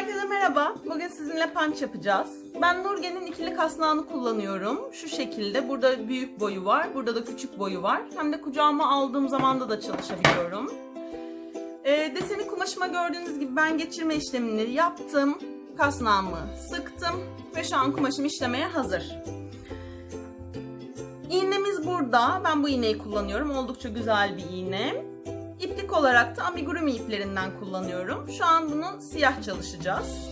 Herkese merhaba. Bugün sizinle punch yapacağız. Ben Nurgen'in ikili kasnağını kullanıyorum. Şu şekilde. Burada büyük boyu var. Burada da küçük boyu var. Hem de kucağıma aldığım zamanda da çalışabiliyorum. Ee, deseni kumaşıma gördüğünüz gibi ben geçirme işlemini yaptım. Kasnağımı sıktım. Ve şu an kumaşım işlemeye hazır. İğnemiz burada. Ben bu iğneyi kullanıyorum. Oldukça güzel bir iğne. İplik olarak da amigurumi iplerinden kullanıyorum. Şu an bunu siyah çalışacağız.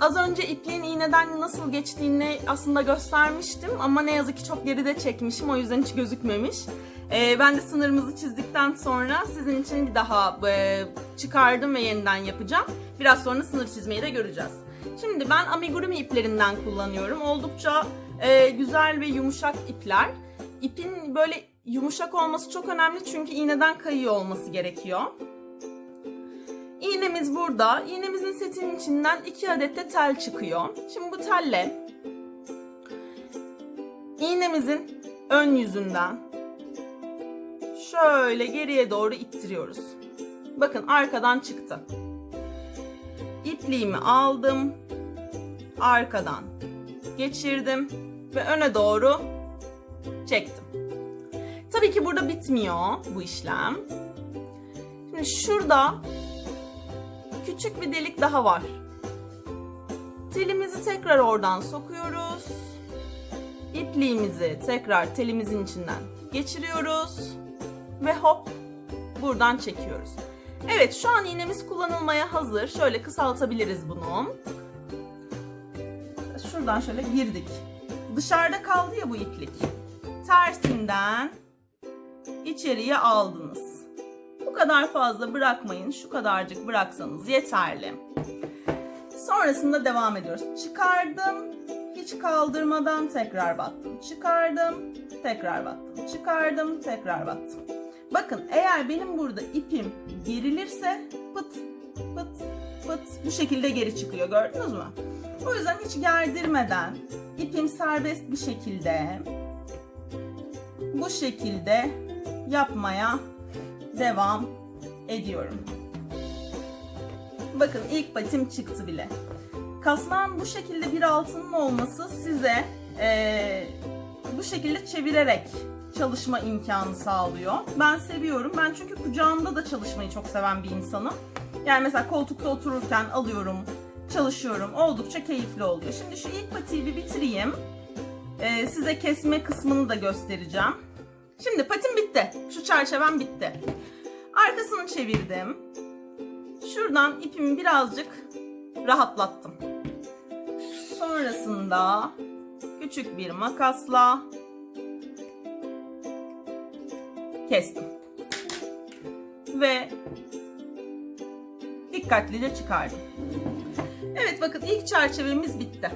Az önce ipliğin iğneden nasıl geçtiğini aslında göstermiştim ama ne yazık ki çok geride çekmişim o yüzden hiç gözükmemiş. Ee, ben de sınırımızı çizdikten sonra sizin için bir daha e, çıkardım ve yeniden yapacağım. Biraz sonra sınır çizmeyi de göreceğiz. Şimdi ben amigurumi iplerinden kullanıyorum. Oldukça e, güzel ve yumuşak ipler. İpin böyle yumuşak olması çok önemli çünkü iğneden kayıyor olması gerekiyor. İğnemiz burada. İğnemizin setinin içinden iki adet de tel çıkıyor. Şimdi bu telle iğnemizin ön yüzünden şöyle geriye doğru ittiriyoruz. Bakın arkadan çıktı. İpliğimi aldım. Arkadan geçirdim ve öne doğru çektim. Tabii ki burada bitmiyor bu işlem. Şimdi şurada küçük bir delik daha var. Telimizi tekrar oradan sokuyoruz. İpliğimizi tekrar telimizin içinden geçiriyoruz ve hop buradan çekiyoruz. Evet şu an iğnemiz kullanılmaya hazır. Şöyle kısaltabiliriz bunu. Şuradan şöyle girdik. Dışarıda kaldı ya bu iplik. Tersinden içeriye aldınız. Bu kadar fazla bırakmayın. Şu kadarcık bıraksanız yeterli. Sonrasında devam ediyoruz. Çıkardım. Hiç kaldırmadan tekrar battım. Çıkardım. Tekrar battım. Çıkardım. Tekrar battım. Bakın eğer benim burada ipim gerilirse pıt pıt pıt bu şekilde geri çıkıyor. Gördünüz mü? O yüzden hiç gerdirmeden ipim serbest bir şekilde bu şekilde yapmaya devam ediyorum. Bakın ilk patim çıktı bile. Kasnağın bu şekilde bir altının olması size eee, bu şekilde çevirerek çalışma imkanı sağlıyor. Ben seviyorum. Ben çünkü kucağımda da çalışmayı çok seven bir insanım. Yani mesela koltukta otururken alıyorum, çalışıyorum. Oldukça keyifli oluyor. Şimdi şu ilk patiyi bir bitireyim. Ee, size kesme kısmını da göstereceğim. Şimdi patim bitti. Şu çerçevem bitti. Arkasını çevirdim. Şuradan ipimi birazcık rahatlattım. Sonrasında küçük bir makasla kestim. Ve dikkatlice çıkardım. Evet bakın ilk çerçevemiz bitti.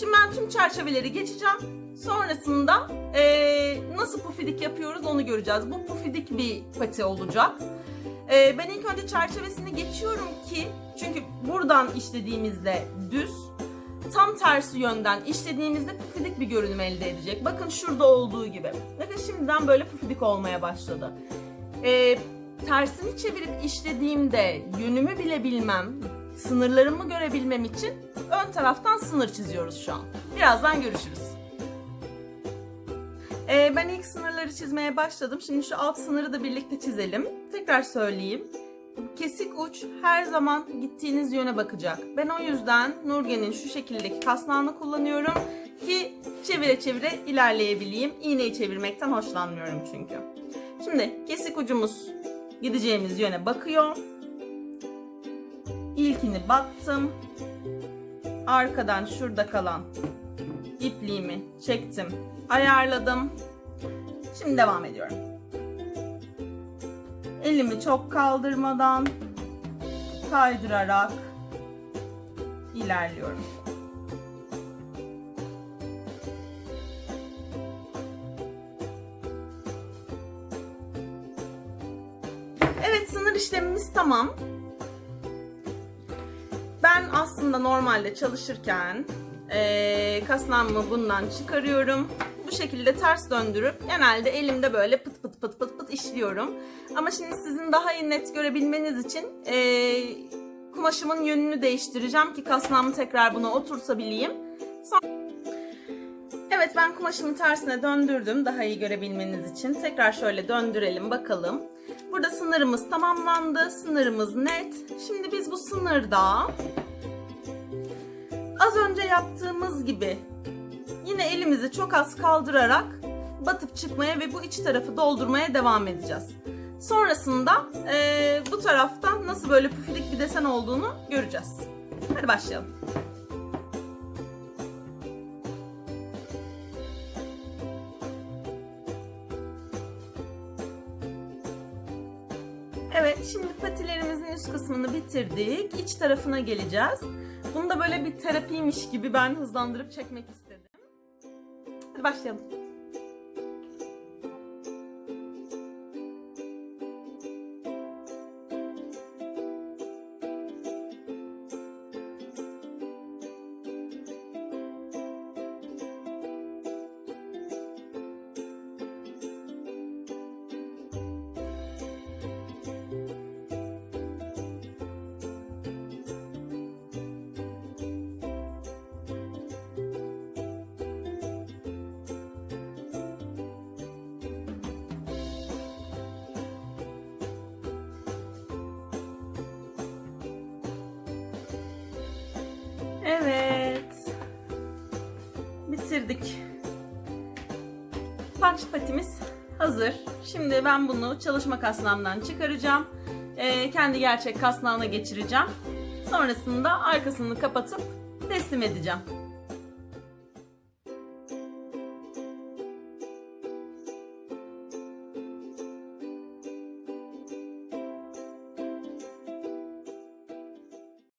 Şimdi ben tüm çerçeveleri geçeceğim. Sonrasında eee, nasıl pufidik yapıyoruz onu göreceğiz. Bu pufidik bir pati olacak. Eee, ben ilk önce çerçevesini geçiyorum ki çünkü buradan işlediğimizde düz tam tersi yönden işlediğimizde pufidik bir görünüm elde edecek. Bakın şurada olduğu gibi. Bakın şimdiden böyle pufidik olmaya başladı. Eee, tersini çevirip işlediğimde yönümü bile bilmem, sınırlarımı görebilmem için ön taraftan sınır çiziyoruz şu an. Birazdan görüşürüz. Ee, ben ilk sınırları çizmeye başladım. Şimdi şu alt sınırı da birlikte çizelim. Tekrar söyleyeyim. Kesik uç her zaman gittiğiniz yöne bakacak. Ben o yüzden Nurgen'in şu şekildeki kasnağını kullanıyorum ki çevire çevire ilerleyebileyim. İğneyi çevirmekten hoşlanmıyorum çünkü. Şimdi kesik ucumuz gideceğimiz yöne bakıyor. İlkini battım. Arkadan şurada kalan ipliğimi çektim, ayarladım. Şimdi devam ediyorum. Elimi çok kaldırmadan kaydırarak ilerliyorum. Evet sınır işlemimiz tamam. Ben aslında normalde çalışırken eee kasnağımı bundan çıkarıyorum. Bu şekilde ters döndürüp genelde elimde böyle pıt pıt pıt pıt pıt işliyorum. Ama şimdi sizin daha iyi net görebilmeniz için eee, kumaşımın yönünü değiştireceğim ki kasnağımı tekrar buna oturtabileyim. Evet ben kumaşımı tersine döndürdüm daha iyi görebilmeniz için. Tekrar şöyle döndürelim bakalım. Burada sınırımız tamamlandı. Sınırımız net. Şimdi biz bu sınırda az önce yaptığımız gibi yine elimizi çok az kaldırarak batıp çıkmaya ve bu iç tarafı doldurmaya devam edeceğiz. Sonrasında eee, bu taraftan nasıl böyle pufidik bir desen olduğunu göreceğiz. Hadi başlayalım. Evet, şimdi patilerimizin üst kısmını bitirdik. İç tarafına geleceğiz. Bunu da böyle bir terapiymiş gibi ben hızlandırıp çekmek istedim. Hadi başlayalım. Evet. Bitirdik. Punch patimiz hazır. Şimdi ben bunu çalışma kasnağımdan çıkaracağım. Ee, kendi gerçek kasnağına geçireceğim. Sonrasında arkasını kapatıp teslim edeceğim.